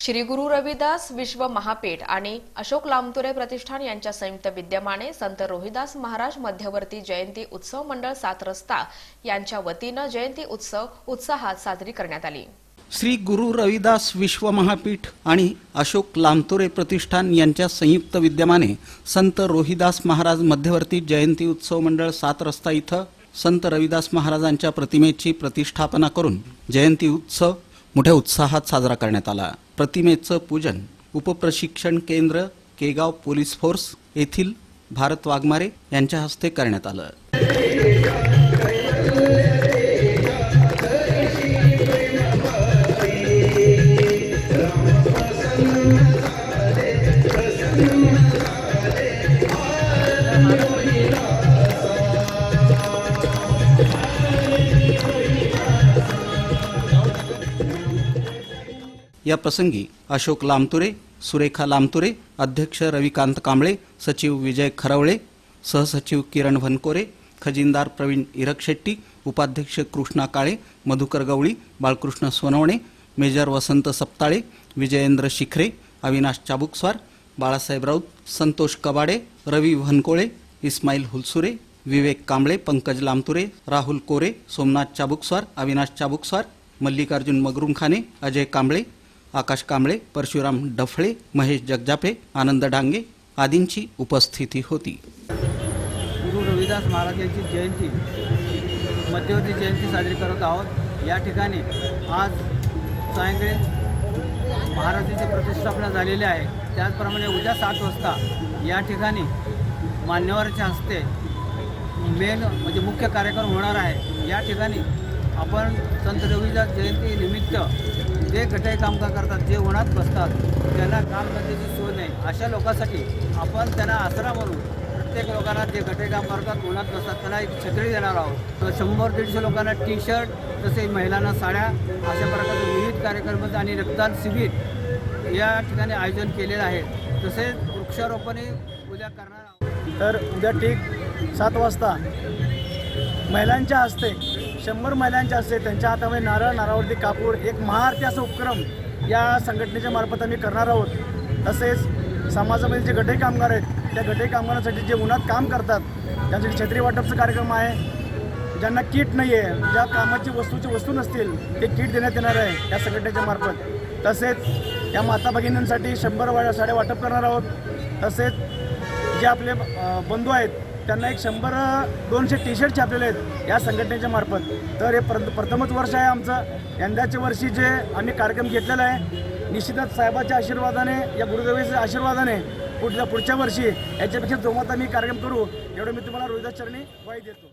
श्री गुरु रविदास विश्व महापीठ आणि अशोक लामतुरे प्रतिष्ठान यांच्या संयुक्त विद्यमाने संत रोहिदास महाराज मध्यवर्ती जयंती उत्सव मंडळ सात रस्ता यांच्या वतीनं जयंती उत्सव उत्साहात साजरी करण्यात आली. श्री गुरु रविदास विश्व महापीठ आणि अशोक लामतोरे प्रतिष्ठान यांच्या संयुक्त विद्यमाने संत रोहिदास महाराज मध्यवर्ती जयंती उत्सव मंडळ सात रस्ता इथं संत रविदास महाराजांच्या प्रतिमेची प्रतिष्ठापना करून जयंती उत्सव मोठ्या उत्साहात साजरा करण्यात आला. प्रतिमेचं पूजन उपप्रशिक्षण केंद्र केगाव पोलीस फोर्स येथील भारत वाघमारे यांच्या हस्ते करण्यात आलं. या प्रसंगी अशोक लामतुरे सुरेखा लामतुरे अध्यक्ष रविकांत कांबळे सचिव विजय खरवळे सहसचिव किरण वनकोरे खजिनदार प्रवीण इरकशेट्टी उपाध्यक्ष कृष्णा काळे मधुकर गवळी बाळकृष्ण सोनवणे मेजर वसंत सप्ताळे विजयेंद्र शिखरे अविनाश चाबुकस्वार बाळासाहेब राऊत संतोष कबाडे रवी भनकोळे इस्माईल हुलसुरे विवेक कांबळे पंकज लामतुरे राहुल कोरे सोमनाथ चाबुकस्वार अविनाश चाबुकस्वार मल्लिकार्जुन मगरुमखाने अजय कांबळे आकाश कांबळे परशुराम डफळे महेश जगजापे आनंद डांगे आदींची उपस्थिती होती. गुरु रविदास महाराज यांची जयंती मध्यवर्ती जयंती साजरी करत आहोत. या ठिकाणी आज सायंकाळी महाराजांची प्रतिष्ठापना झालेली आहे. त्याचप्रमाणे उद्या सात वाजता या ठिकाणी मान्यवरांच्या हस्ते मेन म्हणजे मुख्य कार्यक्रम होणार आहे. या ठिकाणी आपण संत रविदास जयंती निमित्त जे गटाई कामगार करतात जे उन्हात बसतात त्यांना काम करण्याची सोय नाही. अशा लोकांसाठी आपण त्यांना आसरा म्हणून प्रत्येक लोकांना जे गटे काम करतात उन्हात बसतात त्यांना एक छत्री देणार आहोत. तर शंभर दीडशे लोकांना टी शर्ट तसे महिलांना साड्या अशा प्रकारचे विविध कार्यक्रम आणि रक्तदान शिबिर या ठिकाणी आयोजन केलेलं आहे. तसेच वृक्षारोपणही उद्या करणार आहोत. तर उद्या ठीक सात वाजता महिलांच्या हस्ते शंभर महिलांच्या असते त्यांच्या हातामध्ये नारळ नारळावरती कापूर एक महाआरती असा उपक्रम या संघटनेच्या मार्फत आम्ही करणार आहोत. तसेच समाजामध्ये जे गटई कामगार आहेत त्या गटे कामगारांसाठी जे उन्हात काम करतात त्यांसाठी छत्री वाटपचा कार्यक्रम आहे. ज्यांना किट नाही आहे ज्या कामाची वस्तूची वस्तू नसतील ते किट देण्यात येणार आहे या संघटनेच्या मार्फत. तसेच या माता भगिनींसाठी शंभर वा साड्या वाटप करणार आहोत. तसेच जे आपले बंधू आहेत त्यांना एक शंभर दोनशे टी शर्ट छापलेले आहेत या संघटनेच्या मार्फत. तर हे प्र प्रथमच वर्ष आहे आमचं. यंदाच्या वर्षी जे आम्ही कार्यक्रम घेतलेला आहे निश्चितच साहेबाच्या आशीर्वादाने या गुरुदेवीच्या आशीर्वादाने पुढच्या पुढच्या वर्षी याच्यापेक्षा जोमात आम्ही कार्यक्रम करू. एवढं मी तुम्हाला रोहिदास चरणी वाई देतो.